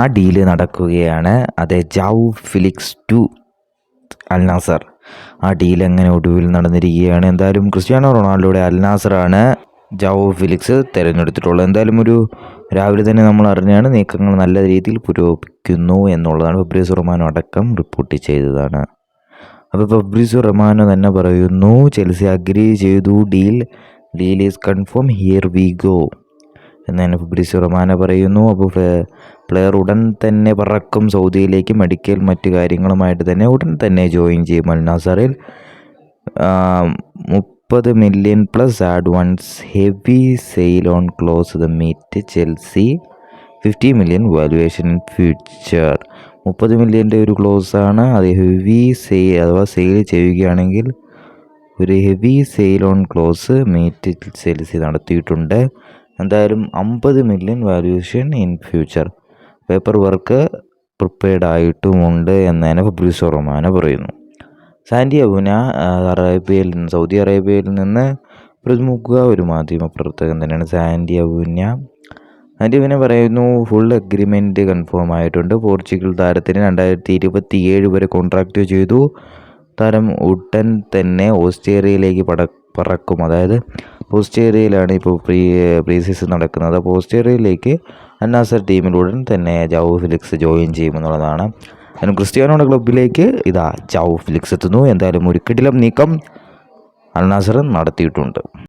ആ ഡീൽ നടക്കുകയാണ്. അതെ Joao Felix to Al Nassr ആ ഡീൽ എങ്ങനെ ഒടുവിൽ നടന്നിരിക്കുകയാണ്? എന്തായാലും ക്രിസ്ത്യാനോ റൊണാൾഡോയുടെ അൽ നാസറാണ് ജാവോ ഫിലിക്സ് തിരഞ്ഞെടുത്തിട്ടുള്ളത്. എന്തായാലും ഒരു രാവിലെ തന്നെ നമ്മൾ അറിഞ്ഞാണ് നീക്കങ്ങൾ നല്ല രീതിയിൽ പുരോഗമിക്കുന്നു എന്നുള്ളതാണ് ഫബ്രീസ് റൊമാനോ അടക്കം റിപ്പോർട്ട് ചെയ്തതാണ്. അപ്പോൾ ഫബ്രീസ് റൊമാനോ തന്നെ പറയുന്നു ചെൽസി അഗ്രി ചെയ്തു deal deal is confirm here we go എന്നാണ് ഫബ്രീസ് റൊമാന പറയുന്നു. അപ്പോൾ പ്ലെയർ ഉടൻ തന്നെ പറക്കും സൗദിയിലേക്ക് മെഡിക്കൽ മറ്റു കാര്യങ്ങളുമായിട്ട് തന്നെ ഉടൻ തന്നെ ജോയിൻ ചെയ്യും അൽ അൽനാസറിൽ മുപ്പത് million plus advance heavy sell on clause the meet Chelsea fifty million valuation in future മുപ്പത് മില്യന്റെ ഒരു ക്ലോസ് ആണ്. അത് ഹെവി സെയിൽ അഥവാ സെയിൽ ചെയ്യുകയാണെങ്കിൽ ഒരു heavy sell on clause meet Chelsea നടത്തിയിട്ടുണ്ട്. എന്തായാലും അമ്പത് million valuation in future paper work prepared ആയിട്ടുമുണ്ട് എന്നതിന് ഫബ്രീസ് റൊമാനോ പറയുന്നു. സാൻഡി അബുന അറേബ്യയിൽ നിന്ന് സൗദി അറേബ്യയിൽ നിന്ന് പ്രമുഖ ഒരു മാധ്യമ പ്രവർത്തകൻ തന്നെയാണ് സാൻഡി അബുന സാൻഡി അബുന പറയുന്നു ഫുൾ അഗ്രിമെന്റ് കൺഫേം ആയിട്ടുണ്ട്. പോർച്ചുഗൽ താരത്തിന് രണ്ടായിരത്തി ഇരുപത്തി ഏഴ് വരെ കോൺട്രാക്റ്റ് ചെയ്തു. താരം ഉടൻ തന്നെ ഓസ്ട്രേലിയയിലേക്ക് പട പറക്കും. അതായത് ഓസ്ട്രേലിയയിലാണ് ഇപ്പോൾ പ്രീ പ്രീ സീസൺ നടക്കുന്നത്. പോസ്റ്റ് ഏരിയയിലേക്ക് അന്നാസർ ടീമിലുടൻ തന്നെ ജാവോ ഫിലിക്സ് ജോയിൻ ചെയ്യുമെന്നുള്ളതാണ് അതിനും ക്രിസ്ത്യാനോയുടെ ക്ലബിലേക്ക് ഇതാ ജാവോ ഫിലിക്സ് എത്തുന്നു. എന്തായാലും ഒരു കിടിലം നീക്കം അൽനാസർ നടത്തിയിട്ടുണ്ട്.